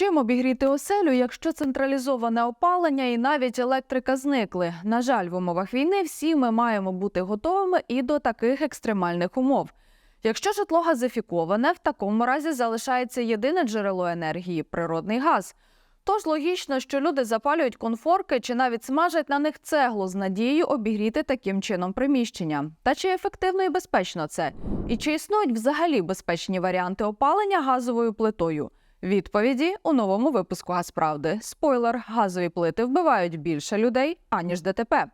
Чим обігріти оселю, якщо централізоване опалення і навіть електрика зникли? На жаль, в умовах війни всі ми маємо бути готовими і до таких екстремальних умов. Якщо житло газифіковане, в такому разі залишається єдине джерело енергії природний газ. Тож логічно, що люди запалюють конфорки чи навіть смажать на них цеглу з надією обігріти таким чином приміщення. Та чи ефективно і безпечно це? І чи існують взагалі безпечні варіанти опалення газовою плитою? Відповіді у новому випуску Газправди. Спойлер: газові плити вбивають більше людей аніж ДТП.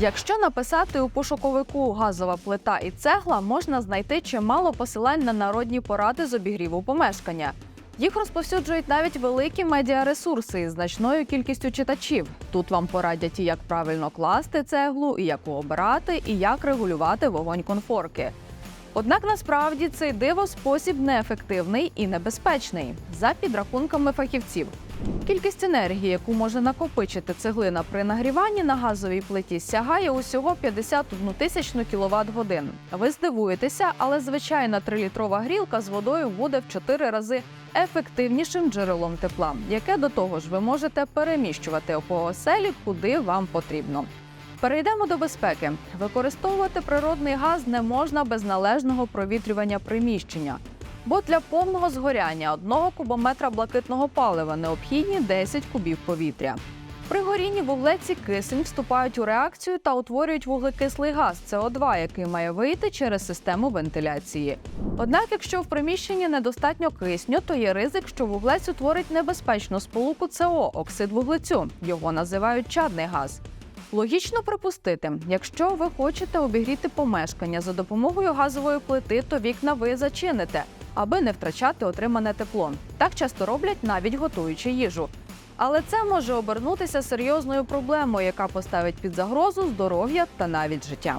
Якщо написати у пошуковику газова плита і цегла, можна знайти чимало посилань на народні поради з обігріву помешкання. Їх розповсюджують навіть великі медіаресурси із значною кількістю читачів. Тут вам порадять і як правильно класти цеглу, і яку обирати, і як регулювати вогонь конфорки. Однак насправді цей диво спосіб неефективний і небезпечний за підрахунками фахівців. Кількість енергії, яку може накопичити цеглина при нагріванні на газовій плиті, сягає усього 51 тисячну кіловат годин. Ви здивуєтеся, але звичайна трилітрова грілка з водою буде в 4 рази ефективнішим джерелом тепла, яке до того ж ви можете переміщувати по оселі, куди вам потрібно. Перейдемо до безпеки. Використовувати природний газ не можна без належного провітрювання приміщення. Бо для повного згоряння одного кубометра блакитного палива необхідні 10 кубів повітря. При горінні вуглеці кисень вступають у реакцію та утворюють вуглекислий газ СО2, який має вийти через систему вентиляції. Однак, якщо в приміщенні недостатньо кисню, то є ризик, що вуглець утворить небезпечну сполуку СО – оксид вуглецю. Його називають чадний газ. Логічно припустити, якщо ви хочете обігріти помешкання за допомогою газової плити, то вікна ви зачините, аби не втрачати отримане тепло. Так часто роблять навіть готуючи їжу. Але це може обернутися серйозною проблемою, яка поставить під загрозу здоров'я та навіть життя.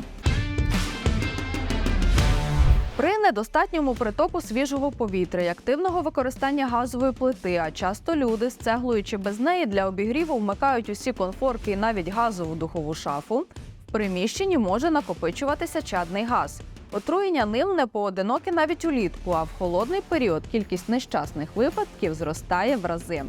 При недостатньому притоку свіжого повітря і активного використання газової плити, а часто люди з цеглою чи без неї для обігріву вмикають усі конфорки і навіть газову духову шафу. В приміщенні може накопичуватися чадний газ. Отруєння ним не поодиноке навіть улітку, а в холодний період кількість нещасних випадків зростає в рази.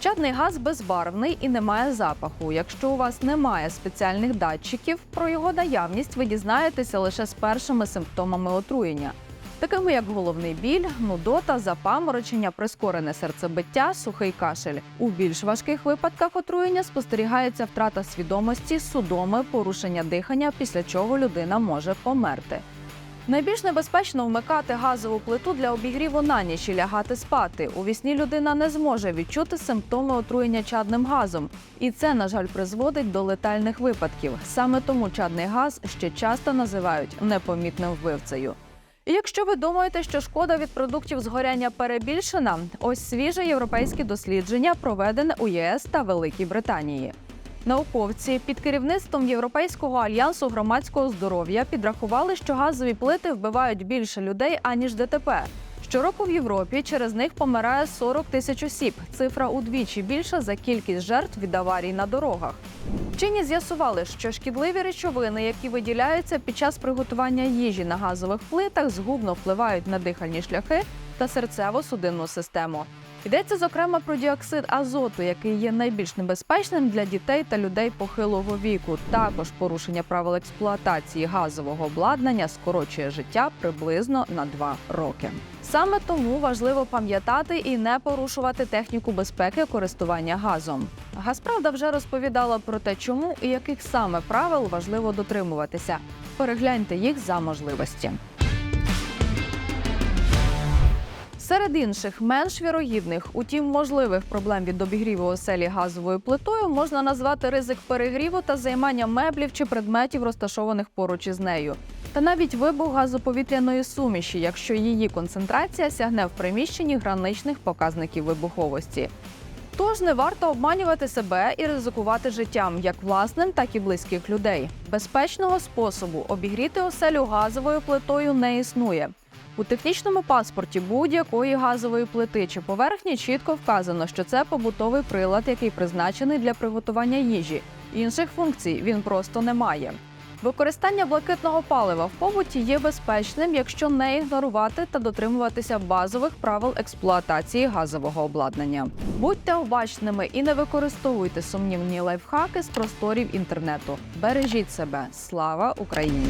Чадний газ безбарвний і не має запаху. Якщо у вас немає спеціальних датчиків, про його наявність ви дізнаєтеся лише з першими симптомами отруєння. Такими як головний біль, нудота, запаморочення, прискорене серцебиття, сухий кашель. У більш важких випадках отруєння спостерігається втрата свідомості, судоми, порушення дихання, після чого людина може померти. Найбільш небезпечно вмикати газову плиту для обігріву на ніч і лягати спати. У вісні людина не зможе відчути симптоми отруєння чадним газом, і це, на жаль, призводить до летальних випадків. Саме тому чадний газ ще часто називають непомітним вбивцею. Якщо ви думаєте, що шкода від продуктів згоряння перебільшена, ось свіже європейське дослідження, проведене у ЄС та Великій Британії. Науковці під керівництвом Європейського альянсу громадського здоров'я підрахували, що газові плити вбивають більше людей аніж ДТП. Щороку в Європі через них помирає 40 тисяч осіб. Цифра удвічі більша за кількість жертв від аварій на дорогах. Вчені з'ясували, що шкідливі речовини, які виділяються під час приготування їжі на газових плитах, згубно впливають на дихальні шляхи та серцево-судинну систему. Йдеться зокрема про діоксид азоту, який є найбільш небезпечним для дітей та людей похилого віку. Також порушення правил експлуатації газового обладнання скорочує життя приблизно на 2 роки. Саме тому важливо пам'ятати і не порушувати техніку безпеки користування газом. Газправда вже розповідала про те, чому і яких саме правил важливо дотримуватися. Перегляньте їх за можливості. Серед інших менш вірогідних, утім можливих проблем від обігріву оселі газовою плитою можна назвати ризик перегріву та займання меблів чи предметів, розташованих поруч із нею. Та навіть вибух газоповітряної суміші, якщо її концентрація сягне в приміщенні граничних показників вибуховості. Тож не варто обманювати себе і ризикувати життям як власним, так і близьких людей. Безпечного способу обігріти оселю газовою плитою не існує. У технічному паспорті будь-якої газової плити чи поверхні чітко вказано, що це побутовий прилад, який призначений для приготування їжі. Інших функцій він просто не має. Використання блакитного палива в побуті є безпечним, якщо не ігнорувати та дотримуватися базових правил експлуатації газового обладнання. Будьте обачними і не використовуйте сумнівні лайфхаки з просторів інтернету. Бережіть себе. Слава Україні!